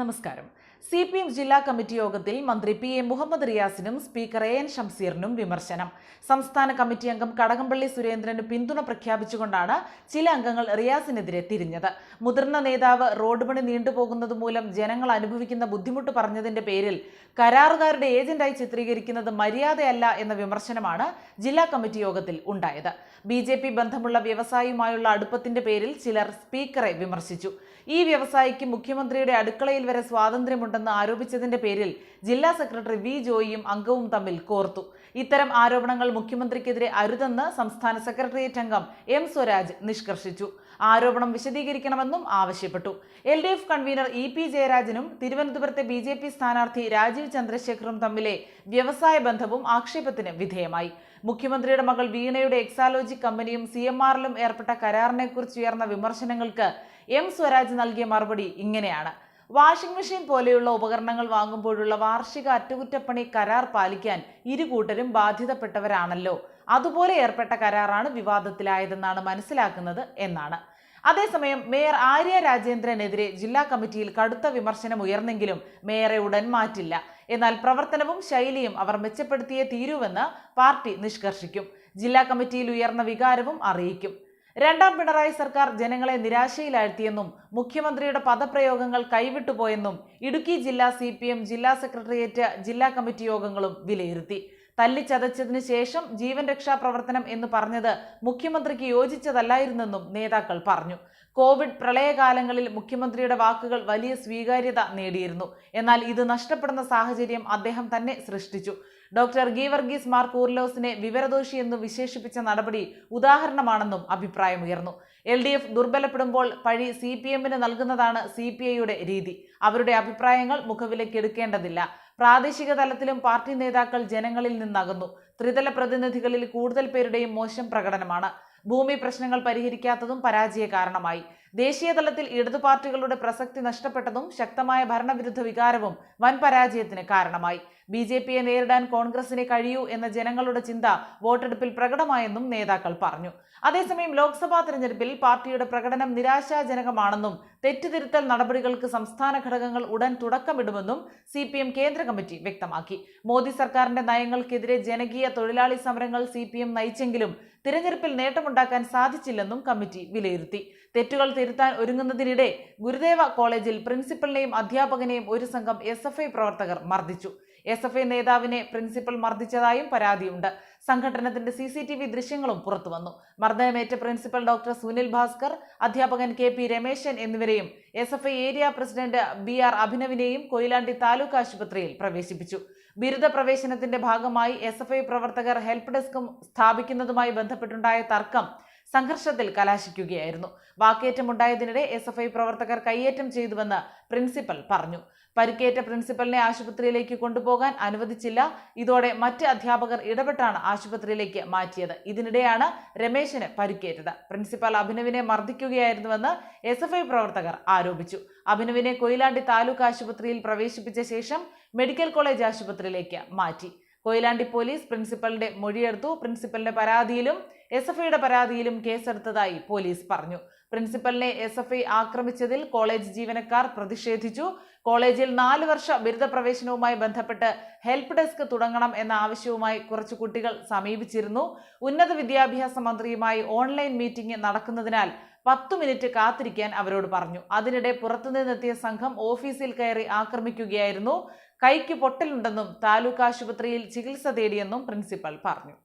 നമസ്കാരം. C P M ജില്ലാ committee യോഗത്തിൽ മന്ത്രി പി എ മുഹമ്മദ് റിയാസിനും സ്പീക്കർ എ എൻ ഷംസീറിനും വിമർശനം. സംസ്ഥാന കമ്മിറ്റി അംഗം കടകംപള്ളി സുരേന്ദ്രന് പിന്തുണ പ്രഖ്യാപിച്ചുകൊണ്ടാണ് ചില അംഗങ്ങൾ റിയാസിനെതിരെ തിരിഞ്ഞത്. മുതിർന്ന നേതാവ് റോഡ് പണി നീണ്ടുപോകുന്നത് മൂലം ജനങ്ങൾ അനുഭവിക്കുന്ന ബുദ്ധിമുട്ട് പറഞ്ഞതിന്റെ പേരിൽ കരാറുകാരുടെ ഏജന്റായി ചിത്രീകരിക്കുന്നത് മര്യാദയല്ല എന്ന വിമർശനമാണ് ജില്ലാ കമ്മിറ്റി യോഗത്തിൽ ഉണ്ടായത്. ബി ജെ പി ബന്ധമുള്ള വ്യവസായിയുമായുള്ള അടുപ്പത്തിന്റെ പേരിൽ ചിലർ സ്പീക്കറെ വിമർശിച്ചു. ഈ വ്യവസായിക്ക് മുഖ്യമന്ത്രിയുടെ അടുക്കളയിൽ വരെ സ്വാതന്ത്ര്യമുണ്ടെന്ന് ആരോപിച്ചതിന്റെ പേരിൽ ജില്ലാ സെക്രട്ടറി വി ജോയിയും അംഗവും തമ്മിൽ കോർത്തു. ഇത്തരം ആരോപണങ്ങൾ മുഖ്യമന്ത്രിക്കെതിരെ അരുതെന്ന് സംസ്ഥാന സെക്രട്ടേറിയറ്റ് അംഗം എം സ്വരാജ് നിഷ്കർഷിച്ചു. ആരോപണം വിശദീകരിക്കണമെന്നും ആവശ്യപ്പെട്ടു. L D F convener E P ജയരാജനും തിരുവനന്തപുരത്തെ ബി ജെ പി സ്ഥാനാർത്ഥി രാജീവ് ചന്ദ്രശേഖറും തമ്മിലെ വ്യവസായ ബന്ധവും ആക്ഷേപത്തിന് വിധേയമായി. മുഖ്യമന്ത്രിയുടെ മകൾ വീണയുടെ എക്സാലോജി കമ്പനിയും സി എം ആറിലും ഏർപ്പെട്ട കരാറിനെക്കുറിച്ച് ഉയർന്ന വിമർശനങ്ങൾക്ക് എം സ്വരാജ് നൽകിയ മറുപടി ഇങ്ങനെയാണ്. വാഷിംഗ് മെഷീൻ പോലെയുള്ള ഉപകരണങ്ങൾ വാങ്ങുമ്പോഴുള്ള വാർഷിക അറ്റകുറ്റപ്പണി കരാർ പാലിക്കാൻ ഇരു കൂട്ടരും ബാധ്യതപ്പെട്ടവരാണല്ലോ. അതുപോലെ ഏർപ്പെട്ട കരാറാണ് വിവാദത്തിലായതെന്നാണ് മനസ്സിലാക്കുന്നത് എന്നാണ്. അതേസമയം മേയർ ആര്യ രാജേന്ദ്രനെതിരെ ജില്ലാ കമ്മിറ്റിയിൽ കടുത്ത വിമർശനം ഉയർന്നെങ്കിലും മേയറെ ഉടൻ മാറ്റില്ല. എന്നാൽ പ്രവർത്തനവും ശൈലിയും അവർ മെച്ചപ്പെടുത്തിയേ തീരുവെന്ന് പാർട്ടി നിഷ്കർഷിക്കും. ജില്ലാ കമ്മിറ്റിയിൽ ഉയർന്ന വികാരവും അറിയിക്കും. രണ്ടാം പിണറായി സർക്കാർ ജനങ്ങളെ നിരാശയിലാഴ്ത്തിയെന്നും മുഖ്യമന്ത്രിയുടെ പദപ്രയോഗങ്ങൾ കൈവിട്ടുപോയെന്നും ഇടുക്കി ജില്ലാ സി ജില്ലാ സെക്രട്ടേറിയറ്റ് ജില്ലാ കമ്മിറ്റി യോഗങ്ങളും വിലയിരുത്തി. തല്ലിച്ചതച്ചതിനു ശേഷം ജീവൻ രക്ഷാ പ്രവർത്തനം എന്ന് പറഞ്ഞത് മുഖ്യമന്ത്രിക്ക് യോജിച്ചതല്ലായിരുന്നെന്നും നേതാക്കൾ പറഞ്ഞു. കോവിഡ് പ്രളയകാലങ്ങളിൽ മുഖ്യമന്ത്രിയുടെ വാക്കുകൾ വലിയ സ്വീകാര്യത നേടിയിരുന്നു. എന്നാൽ ഇത് നഷ്ടപ്പെടുന്ന സാഹചര്യം അദ്ദേഹം തന്നെ സൃഷ്ടിച്ചു. ഡോക്ടർ ഗീവർഗീസ് മാർ കൂർലോസിനെ വിവരദോഷി എന്ന് വിശേഷിപ്പിച്ച നടപടി ഉദാഹരണമാണെന്നും അഭിപ്രായമുയർന്നു. എൽ ഡി എഫ് ദുർബലപ്പെടുമ്പോൾ പഴി സി പി എമ്മിന് നൽകുന്നതാണ് സി പി ഐയുടെ രീതി. അവരുടെ അഭിപ്രായങ്ങൾ മുഖവിലക്കെടുക്കേണ്ടതില്ല പ്രാദേശിക തലത്തിലും പാർട്ടി നേതാക്കൾ ജനങ്ങളിൽ നിന്നകന്നു. ത്രിതല പ്രതിനിധികളിൽ കൂടുതൽ പേരുടെയും മോശം പ്രകടനമാണ്. ഭൂമി പ്രശ്നങ്ങൾ പരിഹരിക്കാത്തതും പരാജയ കാരണമായി ദേശീയ തലത്തിൽ ഇടതു പാർട്ടികളുടെ പ്രസക്തി നഷ്ടപ്പെട്ടതും ശക്തമായ ഭരണവിരുദ്ധ വികാരവും വൻ പരാജയത്തിന് കാരണമായി. ബി ജെ പിയെ നേരിടാൻ കോൺഗ്രസിനെ കഴിയൂ എന്ന ജനങ്ങളുടെ ചിന്ത വോട്ടെടുപ്പിൽ പ്രകടമായെന്നും നേതാക്കൾ പറഞ്ഞു. അതേസമയം ലോക്സഭാ തെരഞ്ഞെടുപ്പിൽ പാർട്ടിയുടെ പ്രകടനം നിരാശാജനകമാണെന്നും തെറ്റുതിരുത്തൽ നടപടികൾക്ക് സംസ്ഥാന ഘടകങ്ങൾ ഉടൻ തുടക്കമിടുമെന്നും സി പി എം കേന്ദ്ര കമ്മിറ്റി വ്യക്തമാക്കി. മോദി സർക്കാരിന്റെ നയങ്ങൾക്കെതിരെ ജനകീയ തൊഴിലാളി സമരങ്ങൾ സി പി എം നയിച്ചെങ്കിലും തിരഞ്ഞെടുപ്പിൽ നേട്ടമുണ്ടാക്കാൻ സാധിച്ചില്ലെന്നും കമ്മിറ്റി വിലയിരുത്തി. തെറ്റുകൾ തിരുത്താൻ ഒരുങ്ങുന്നതിനിടെ ഗുരുദേവ കോളേജിൽ പ്രിൻസിപ്പലിനെയും അധ്യാപകനെയും ഒരു സംഘം എസ് എഫ് ഐ പ്രവർത്തകർ മർദ്ദിച്ചു. എസ് എഫ് ഐ നേതാവിനെ പ്രിൻസിപ്പൽ മർദ്ദിച്ചതായും പരാതിയുണ്ട്. സംഘടനത്തിന്റെ സി സി ടി വി ദൃശ്യങ്ങളും പുറത്തുവന്നു മർദ്ദനമേറ്റ പ്രിൻസിപ്പൽ ഡോക്ടർ സുനിൽ ഭാസ്കർ അധ്യാപകൻ കെ പി രമേശൻ എന്നിവരെയും S F I area president B R അഭിനവിനെയും Koyilandy taluk ആശുപത്രിയിൽ പ്രവേശിപ്പിച്ചു. ബിരുദ പ്രവേശനത്തിന്റെ ഭാഗമായി എസ് എഫ് ഐ പ്രവർത്തകർ ഹെൽപ്പ് ഡെസ്കും സ്ഥാപിക്കുന്നതുമായി ബന്ധപ്പെട്ടുണ്ടായ തർക്കം സംഘർഷത്തിൽ കലാശിക്കുകയായിരുന്നു. വാക്കേറ്റമുണ്ടായതിനിടെ എസ് എഫ് ഐ പ്രവർത്തകർ കയ്യേറ്റം ചെയ്തുവെന്ന് പ്രിൻസിപ്പൽ പറഞ്ഞു. പരിക്കേറ്റ പ്രിൻസിപ്പലിനെ ആശുപത്രിയിലേക്ക് കൊണ്ടുപോകാൻ അനുവദിച്ചില്ല. ഇതോടെ മറ്റ് അധ്യാപകർ ഇടപെട്ടാണ് ആശുപത്രിയിലേക്ക് മാറ്റിയത്. ഇതിനിടെയാണ് രമേശിന് പരിക്കേറ്റത്. പ്രിൻസിപ്പൽ അഭിനവിനെ മർദ്ദിക്കുകയായിരുന്നുവെന്ന് എസ് എഫ് ഐ പ്രവർത്തകർ ആരോപിച്ചു. അഭിനവിനെ കൊയിലാണ്ടി താലൂക്ക് ആശുപത്രിയിൽ പ്രവേശിപ്പിച്ച ശേഷം മെഡിക്കൽ കോളേജ് ആശുപത്രിയിലേക്ക് മാറ്റി. കൊയിലാണ്ടി പോലീസ് പ്രിൻസിപ്പലിന്റെ മൊഴിയെടുത്തു. പ്രിൻസിപ്പലിന്റെ പരാതിയിലും എസ് എഫ് ഐയുടെ പരാതിയിലും കേസെടുത്തതായി പോലീസ് പറഞ്ഞു. പ്രിൻസിപ്പലിനെ എസ് എഫ് ഐ ആക്രമിച്ചതിൽ കോളേജ് ജീവനക്കാർ പ്രതിഷേധിച്ചു. കോളേജിൽ നാല് വർഷ ബിരുദ പ്രവേശനവുമായി ബന്ധപ്പെട്ട് ഹെൽപ്പ് ഡെസ്ക് തുടങ്ങണം എന്ന ആവശ്യവുമായി കുറച്ച് കുട്ടികൾ സമീപിച്ചിരുന്നു. ഉന്നത വിദ്യാഭ്യാസ മന്ത്രിയുമായി ഓൺലൈൻ മീറ്റിംഗ് നടക്കുന്നതിനാൽ പത്തു മിനിറ്റ് കാത്തിരിക്കാൻ അവരോട് പറഞ്ഞു. അതിനിടെ പുറത്തുനിന്നെത്തിയ സംഘം ഓഫീസിൽ കയറി ആക്രമിക്കുകയായിരുന്നു. കൈക്ക് പൊട്ടലുണ്ടെന്നും താലൂക്ക് ആശുപത്രിയിൽ ചികിത്സ തേടിയെന്നും പ്രിൻസിപ്പൽ പറഞ്ഞു.